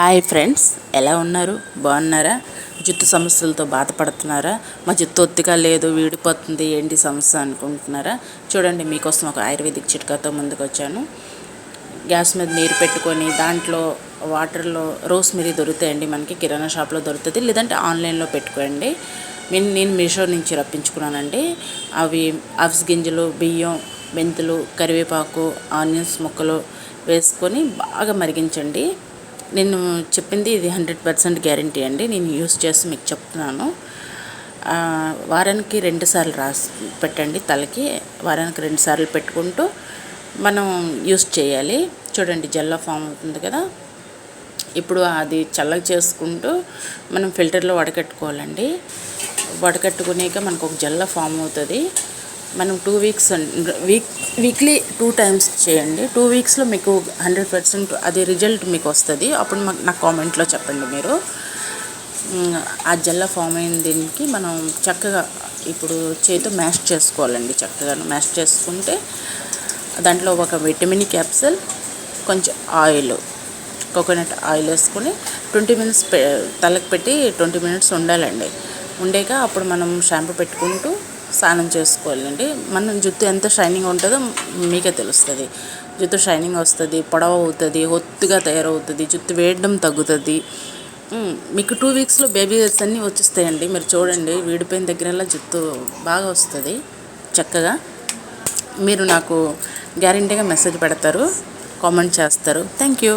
Hi friends ఎలా ఉన్నారు? బాగున్నారా? జుట్టు సమస్యలతో బాధపడుతున్నారా? మా జుట్టు ఒత్తిగా లేదు వీడిపోతుంది ఏంటి సమస్య అనుకుంటున్నారా? చూడండి మీకోసం ఒక ఆయుర్వేదిక్ చిట్కాతో ముందుకు వచ్చాను గ్యాస్ మీద నీరు పెట్టుకొని దాంట్లో వాటర్లో రోస్మిరీ దొరుకుతాయండి మనకి కిరాణా షాప్లో దొరుకుతుంది. లేదంటే ఆన్లైన్లో పెట్టుకోండి. నేను నేను మీషో నుంచి రప్పించుకున్నానండి. అవి అవ్స్ గింజలు బియ్యం మెంతులు కరివేపాకు ఆనియన్స్ ముక్కలు వేసుకొని బాగా మరిగించండి. నేను చెప్పింది ఇది హండ్రెడ్ పర్సెంట్ గ్యారంటీ అండి. నేను యూస్ చేసి మీకు చెప్తున్నాను. వారానికి రెండు సార్లు రాసి పెట్టండి తలకి. వారానికి రెండు సార్లు పెట్టుకుంటూ మనం యూస్ చేయాలి. చూడండి జెల్లా ఫామ్ అవుతుంది కదా. ఇప్పుడు అది చల్లగా చేసుకుంటూ మనం ఫిల్టర్లో వడకట్టుకోవాలండి. వడకట్టుకునేక మనకు ఒక జల్ల ఫామ్ అవుతుంది. మనం two weeks week weekly two times చేయండి. టూ వీక్స్లో మీకు హండ్రెడ్ పర్సెంట్ అది రిజల్ట్ మీకు వస్తుంది. అప్పుడు మాకు నాకు కామెంట్లో చెప్పండి మీరు. ఆ జల్ల ఫామ్ అయిన దీనికి మనం చక్కగా ఇప్పుడు చేతితో మ్యాష్ చేసుకోవాలండి చక్కగా మ్యాష్ చేసుకుంటే దాంట్లో ఒక విటమిన్ క్యాప్సూల్ కొంచెం ఆయిల్ కోకోనట్ ఆయిల్ వేసుకొని ట్వంటీ మినిట్స్ పె తలకు పెట్టి ట్వంటీ మినిట్స్ ఉండాలండి. ఉండేక అప్పుడు మనం షాంపూ పెట్టుకుంటూ స్నానం చేసుకోవాలండి. మన జుట్టు ఎంత షైనింగ్ ఉంటుందో మీకే తెలుస్తుంది. జుట్టు షైనింగ్ వస్తుంది పొడవ అవుతుంది ఒత్తుగా తయారవుతుంది జుట్టు వేయడం తగ్గుతుంది. మీకు టూ వీక్స్లో బేబీ హెయిర్స్ అన్నీ వచ్చేస్తాయండి. మీరు చూడండి వీడిపోయిన దగ్గరలా జుట్టు బాగా వస్తుంది చక్కగా. మీరు నాకు గ్యారంటీగా మెసేజ్ పెడతారు కామెంట్ చేస్తారు. Thank you